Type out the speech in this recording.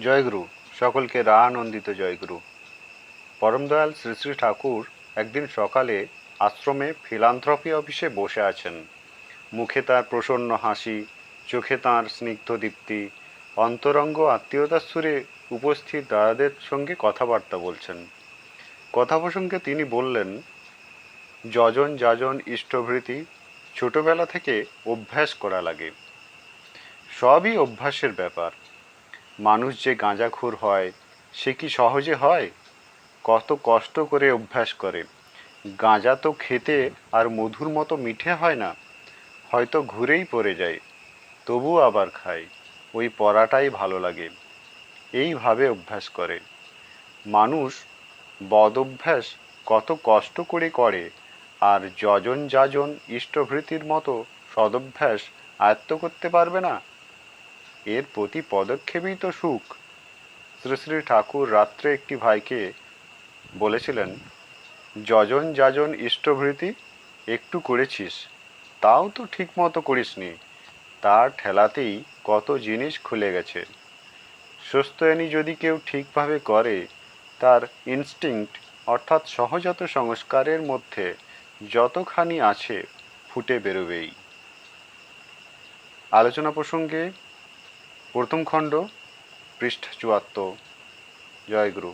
জয়গুরু, সকলকে রা আনন্দিত জয়গুরু। পরমদয়াল শ্রী শ্রী ঠাকুর একদিন সকালে আশ্রমে ফিলান্থ্রপি অফিসে বসে আছেন। মুখে তার প্রসন্ন হাসি, চোখে তাঁর স্নিগ্ধ দীপ্তি, অন্তরঙ্গ আত্মীয়তার সুরে উপস্থিত দাদাদের সঙ্গে কথাবার্তা বলছেন। কথা প্রসঙ্গে তিনি বললেন, যজন যাজন ইষ্টভৃতি ছোটবেলা থেকে অভ্যাস করা লাগে। সবই অভ্যাসের ব্যাপার। মানুষ যে গাঁজাখোর হয়, সে কি সহজে হয়? কত কষ্ট করে অভ্যাস করে। গাঁজা তো খেতে আর মধুর মতো মিঠে হয় না, হয়তো ঘুরেই পড়ে যায়, তবু আবার খায়, ওই পড়াটাই ভালো লাগে। এইভাবে অভ্যাস করে। মানুষ বদ অভ্যাস কত কষ্ট করে করে, আর যজন যাজন ইষ্টভৃতির মতো সদভ্যাস আয়ত্ত করতে পারবে না? এর প্রতি পদক্ষেপেই তো সুখ। শ্রী শ্রী ঠাকুর রাত্রে একটি ভাইকে বলেছিলেন, যজন যাজন ইষ্টভৃতি, একটু করেছিস, তাও তো ঠিক মতো করিসনি। তার ঠেলাতেই কত জিনিস খুলে গেছে। সুস্থয়ানি যদি কেউ ঠিকভাবে করে, তার ইনস্টিংক্ট অর্থাৎ সহজাত সংস্কারের মধ্যে যতখানি আছে, ফুটে বেরোবেই। আলোচনা প্রসঙ্গে প্রথম খণ্ড পৃষ্ঠ চুয়াত্তর জয়গুরু।